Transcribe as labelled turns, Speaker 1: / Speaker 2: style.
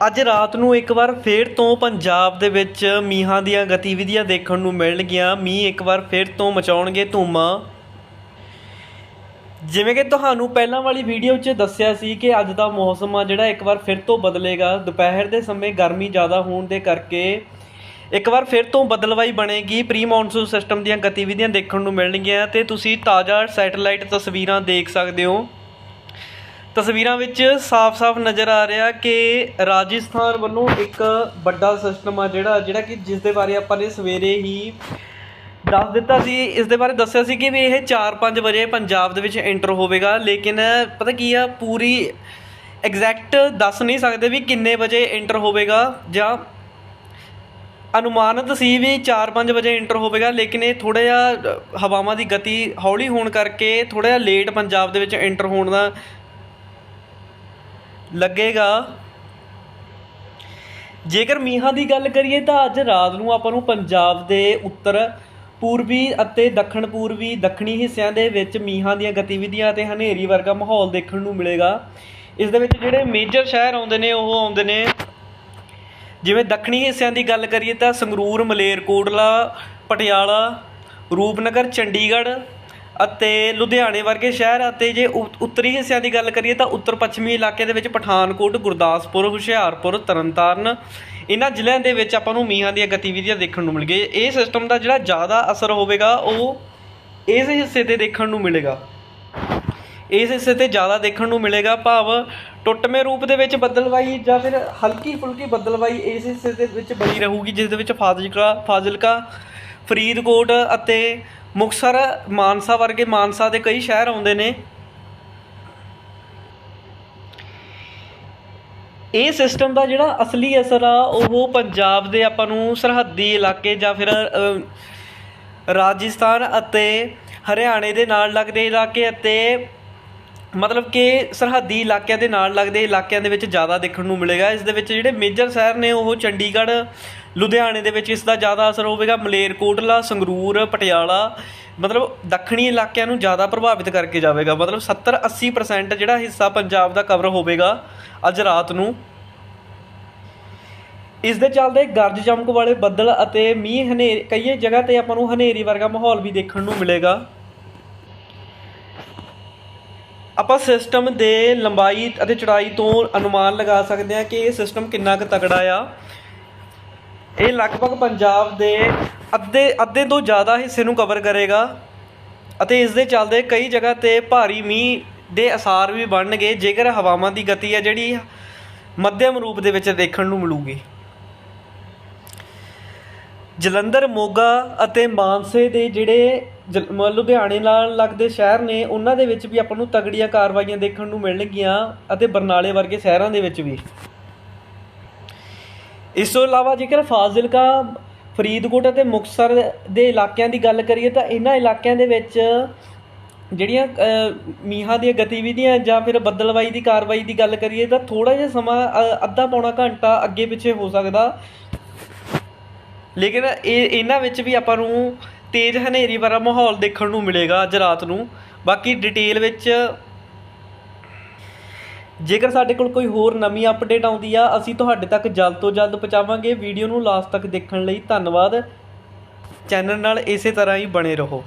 Speaker 1: ਅੱਜ ਰਾਤ ਨੂੰ ਇੱਕ ਵਾਰ ਫੇਰ ਤੋਂ ਪੰਜਾਬ ਦੇ ਵਿੱਚ ਮੀਂਹਾਂ ਦੀਆਂ ਗਤੀਵਿਧੀਆਂ ਦੇਖਣ ਨੂੰ ਮਿਲਣਗੀਆਂ। ਮੀਂਹ ਇੱਕ ਵਾਰ ਫੇਰ ਤੋਂ ਮਚਾਉਣਗੇ ਧੂਮਾਂ। ਜਿਵੇਂ ਕਿ ਤੁਹਾਨੂੰ ਪਹਿਲਾਂ ਵਾਲੀ ਵੀਡੀਓ 'ਚ ਦੱਸਿਆ ਸੀ ਕਿ ਅੱਜ ਦਾ ਮੌਸਮ ਆ ਜਿਹੜਾ ਇੱਕ ਵਾਰ ਫਿਰ ਤੋਂ ਬਦਲੇਗਾ। ਦੁਪਹਿਰ ਦੇ ਸਮੇਂ ਗਰਮੀ ਜ਼ਿਆਦਾ ਹੋਣ ਦੇ ਕਰਕੇ ਇੱਕ ਵਾਰ ਫਿਰ ਤੋਂ ਬਦਲਵਾਈ ਬਣੇਗੀ। ਪ੍ਰੀ ਮੌਨਸੂਨ ਸਿਸਟਮ ਦੀਆਂ ਗਤੀਵਿਧੀਆਂ ਦੇਖਣ ਨੂੰ ਮਿਲਣਗੀਆਂ ਤੇ ਤੁਸੀਂ ਤਾਜ਼ਾ ਸੈਟੇਲਾਈਟ ਤਸਵੀਰਾਂ ਦੇਖ ਸਕਦੇ ਹੋ। ਤਸਵੀਰਾਂ ਵਿੱਚ ਸਾਫ਼-ਸਾਫ਼ ਨਜ਼ਰ ਆ ਰਿਹਾ ਕਿ ਰਾਜਸਥਾਨ ਵੱਲੋਂ ਇੱਕ ਵੱਡਾ ਸਿਸਟਮ ਆ ਜਿਹੜਾ ਜਿਹੜਾ ਕਿ ਜਿਸ ਦੇ ਬਾਰੇ ਆਪਾਂ ਨੇ ਸਵੇਰੇ ਹੀ ਦੱਸ ਦਿੱਤਾ ਸੀ। ਇਸ ਦੇ ਬਾਰੇ ਦੱਸਿਆ ਸੀ ਕਿ ਵੀ ਇਹ 4-5 ਵਜੇ ਪੰਜਾਬ ਦੇ ਵਿੱਚ ਐਂਟਰ ਹੋਵੇਗਾ, ਲੇਕਿਨ ਪਤਾ ਕੀ ਆ, ਪੂਰੀ ਐਗਜ਼ੈਕਟ ਦੱਸ ਨਹੀਂ ਸਕਦੇ ਵੀ ਕਿੰਨੇ ਵਜੇ ਐਂਟਰ ਹੋਵੇਗਾ ਜਾਂ ਅਨੁਮਾਨਿਤ ਸੀ ਵੀ 4-5 ਵਜੇ ਐਂਟਰ ਹੋਵੇਗਾ, ਲੇਕਿਨ ਇਹ ਥੋੜਾ ਜਿਹਾ ਹਵਾਵਾਂ ਦੀ ਗਤੀ ਹੌਲੀ ਹੋਣ ਕਰਕੇ ਥੋੜਾ ਜਿਹਾ ਲੇਟ ਪੰਜਾਬ ਦੇ ਵਿੱਚ ਐਂਟਰ ਹੋਣ ਦਾ ਲੱਗੇਗਾ। ਜੇਕਰ ਮੀਂਹਾਂ ਦੀ ਗੱਲ ਕਰੀਏ ਤਾਂ ਅੱਜ ਰਾਤ ਨੂੰ ਆਪਾਂ ਨੂੰ ਪੰਜਾਬ ਦੇ ਉੱਤਰ, ਪੂਰਬੀ ਅਤੇ ਦੱਖਣ ਪੂਰਬੀ, ਦੱਖਣੀ ਹਿੱਸਿਆਂ ਦੇ ਵਿੱਚ ਮੀਂਹਾਂ ਦੀਆਂ ਗਤੀਵਿਧੀਆਂ ਅਤੇ ਹਨੇਰੀ ਵਰਗਾ ਮਾਹੌਲ ਦੇਖਣ ਨੂੰ ਮਿਲੇਗਾ। ਇਸ ਦੇ ਵਿੱਚ ਜਿਹੜੇ ਮੇਜਰ ਸ਼ਹਿਰ ਆਉਂਦੇ ਨੇ, ਉਹ ਆਉਂਦੇ ਨੇ ਜਿਵੇਂ ਦੱਖਣੀ ਹਿੱਸਿਆਂ ਦੀ ਗੱਲ ਕਰੀਏ ਤਾਂ ਸੰਗਰੂਰ, ਮਲੇਰਕੋਟਲਾ, ਪਟਿਆਲਾ, ਰੂਪਨਗਰ, ਚੰਡੀਗੜ੍ਹ ਅਤੇ ਲੁਧਿਆਣੇ ਵਰਗੇ ਸ਼ਹਿਰ ਅਤੇ ਜੇ ਉੱਤਰੀ ਹਿੱਸਿਆਂ ਦੀ ਗੱਲ ਕਰੀਏ ਤਾਂ ਉੱਤਰ ਪੱਛਮੀ ਇਲਾਕੇ ਦੇ ਵਿੱਚ ਪਠਾਨਕੋਟ, ਗੁਰਦਾਸਪੁਰ, ਹੁਸ਼ਿਆਰਪੁਰ, ਤਰਨਤਾਰਨ ਇਹਨਾਂ ਜ਼ਿਲ੍ਹਿਆਂ ਦੇ ਵਿੱਚ ਆਪਾਂ ਨੂੰ ਮੀਂਹਾਂ ਦੀਆਂ ਗਤੀਵਿਧੀਆਂ ਦੇਖਣ ਨੂੰ ਮਿਲ ਗਏ ਇਹ ਸਿਸਟਮ ਦਾ ਜਿਹੜਾ ਜ਼ਿਆਦਾ ਅਸਰ ਹੋਵੇਗਾ, ਉਹ ਇਸ ਹਿੱਸੇ ਤੇ ਦੇਖਣ ਨੂੰ ਮਿਲੇਗਾ। ਇਸ ਹਿੱਸੇ ਤੇ ਜ਼ਿਆਦਾ ਦੇਖਣ ਨੂੰ ਮਿਲੇਗਾ ਭਾਵ ਟੁੱਟਵੇਂ ਰੂਪ ਦੇ ਵਿੱਚ ਬੱਦਲਵਾਈ ਜਾਂ ਫਿਰ ਹਲਕੀ ਫੁਲਕੀ ਬੱਦਲਵਾਈ ਇਸ ਹਿੱਸੇ ਦੇ ਵਿੱਚ ਬਣੀ ਰਹੂਗੀ, ਜਿਸ ਦੇ ਵਿੱਚ ਫਾਜ਼ਿਲਕਾ ਫਾਜ਼ਿਲਕਾ, ਫਰੀਦਕੋਟ ਅਤੇ ਮੁਕਤਸਰ ਮਾਨਸਾ ਵਰਗੇ ਮਾਨਸਾ ਦੇ ਕਈ ਸ਼ਹਿਰ ਆਉਂਦੇ ਨੇ। ਇਹ ਸਿਸਟਮ ਦਾ ਜਿਹੜਾ ਅਸਲੀ ਅਸਰ ਆ, ਉਹ ਪੰਜਾਬ ਦੇ ਆਪਾਂ ਨੂੰ ਸਰਹੱਦੀ ਇਲਾਕੇ ਜਾਂ ਫਿਰ ਰਾਜਸਥਾਨ ਅਤੇ ਹਰਿਆਣੇ ਦੇ ਨਾਲ ਲੱਗਦੇ ਇਲਾਕੇ ਅਤੇ ਮਤਲਬ ਕਿ ਸਰਹੱਦੀ ਇਲਾਕਿਆਂ ਦੇ ਨਾਲ ਲੱਗਦੇ ਇਲਾਕਿਆਂ ਦੇ ਵਿੱਚ ਜ਼ਿਆਦਾ ਦੇਖਣ ਨੂੰ ਮਿਲੇਗਾ। ਇਸ ਦੇ ਵਿੱਚ ਜਿਹੜੇ ਮੇਜਰ ਸ਼ਹਿਰ ਨੇ, ਉਹ ਚੰਡੀਗੜ੍ਹ, ਲੁਧਿਆਣੇ ਦੇ ਵਿੱਚ ਇਸ ਦਾ ਜ਼ਿਆਦਾ ਅਸਰ ਹੋਵੇਗਾ। ਮਲੇਰਕੋਟਲਾ, ਸੰਗਰੂਰ, ਪਟਿਆਲਾ, ਮਤਲਬ ਦੱਖਣੀ ਇਲਾਕਿਆਂ ਨੂੰ ਜ਼ਿਆਦਾ ਪ੍ਰਭਾਵਿਤ ਕਰਕੇ ਜਾਵੇਗਾ। ਮਤਲਬ 70 80% ਜਿਹੜਾ ਹਿੱਸਾ ਪੰਜਾਬ ਦਾ ਕਵਰ ਹੋਵੇਗਾ ਅੱਜ ਰਾਤ ਨੂੰ। ਇਸ ਦੇ ਚੱਲਦੇ ਗਰਜ ਚਮਕ ਵਾਲੇ ਬੱਦਲ ਅਤੇ ਮੀਂਹ ਹਨੇਰੀ ਕਈ ਜਗ੍ਹਾ ਤੇ ਆਪਾਂ ਨੂੰ ਹਨੇਰੀ ਵਰਗਾ ਮਾਹੌਲ ਵੀ ਦੇਖਣ ਨੂੰ ਮਿਲੇਗਾ। ਆਪਾਂ ਸਿਸਟਮ ਦੇ ਲੰਬਾਈ ਅਤੇ ਚੌੜਾਈ ਤੋਂ ਅਨੁਮਾਨ ਲਗਾ ਸਕਦੇ ਹਾਂ ਕਿ ਇਹ ਸਿਸਟਮ ਕਿੰਨਾ ਕੁ ਤਕੜਾ ਆ। ਇਹ ਲਗਭਗ ਪੰਜਾਬ ਦੇ ਅੱਧੇ ਅੱਧੇ ਤੋਂ ਜ਼ਿਆਦਾ ਹਿੱਸੇ ਨੂੰ ਕਵਰ ਕਰੇਗਾ ਅਤੇ ਇਸ ਦੇ ਚੱਲਦੇ ਕਈ ਜਗ੍ਹਾ ਤੇ ਭਾਰੀ ਮੀਂਹ ਦੇ ਅਸਾਰ ਵੀ ਬਣਨਗੇ, ਜੇਕਰ ਹਵਾਵਾਂ ਦੀ ਗਤੀ ਹੈ ਜਿਹੜੀ ਮੱਧਮ ਰੂਪ ਦੇ ਵਿੱਚ ਦੇਖਣ ਨੂੰ ਮਿਲੂਗੀ। ਜਲੰਧਰ, ਮੋਗਾ ਅਤੇ ਮਾਨਸੇ ਦੇ ਜਿਹੜੇ ਜ ਲੁਧਿਆਣੇ ਨਾਲ ਲੱਗਦੇ ਸ਼ਹਿਰ ਨੇ ਉਹਨਾਂ ਦੇ ਵਿੱਚ ਵੀ ਆਪਾਂ ਨੂੰ ਤਗੜੀਆਂ ਕਾਰਵਾਈਆਂ ਦੇਖਣ ਨੂੰ ਮਿਲਣਗੀਆਂ ਅਤੇ ਬਰਨਾਲੇ ਵਰਗੇ ਸ਼ਹਿਰਾਂ ਦੇ ਵਿੱਚ ਵੀ। ਇਸ ਤੋਂ ਇਲਾਵਾ ਜੇਕਰ ਫਾਜ਼ਿਲਕਾ ਫਰੀਦਕੋਟ ਅਤੇ ਮੁਕਤਸਰ ਦੇ ਇਲਾਕਿਆਂ ਦੀ ਗੱਲ ਕਰੀਏ ਤਾਂ ਇਹਨਾਂ ਇਲਾਕਿਆਂ ਦੇ ਵਿੱਚ ਜਿਹੜੀਆਂ ਅ, ਮੀਂਹਾਂ ਦੀਆਂ ਗਤੀਵਿਧੀਆਂ ਜਾਂ ਫਿਰ ਬੱਦਲਵਾਈ ਦੀ ਕਾਰਵਾਈ ਦੀ ਗੱਲ ਕਰੀਏ ਤਾਂ ਥੋੜਾ ਜਿਹਾ ਸਮਾਂ ਅ, ਅੱਧਾ ਪੌਣਾ ਘੰਟਾ ਅੱਗੇ ਪਿੱਛੇ ਹੋ ਸਕਦਾ। ਲੇਕਿਨ ਇਹ ਇਹਨਾਂ ਵਿੱਚ ਵੀ ਆਪਾਂ ਨੂੰ ਤੇਜ਼ ਹਨੇਰੀ ਵਾਲਾ ਮਾਹੌਲ ਦੇਖਣ ਨੂੰ ਮਿਲੇਗਾ ਅੱਜ ਰਾਤ ਨੂੰ। ਬਾਕੀ ਡਿਟੇਲ ਵਿੱਚ ਜੇਕਰ ਸਾਡੇ ਕੋਲ ਕੋਈ ਹੋਰ ਨਵੀਂ ਅਪਡੇਟ ਆਉਂਦੀ ਆ, ਅਸੀਂ ਤੁਹਾਡੇ ਤੱਕ ਜਲਦ ਤੋਂ ਜਲਦ ਪਹੁੰਚਾਵਾਂਗੇ। ਵੀਡੀਓ ਨੂੰ ਲਾਸਟ ਤੱਕ ਦੇਖਣ ਲਈ ਧੰਨਵਾਦ। ਚੈਨਲ ਨਾਲ ਇਸੇ ਤਰ੍ਹਾਂ ਹੀ ਬਣੇ ਰਹੋ।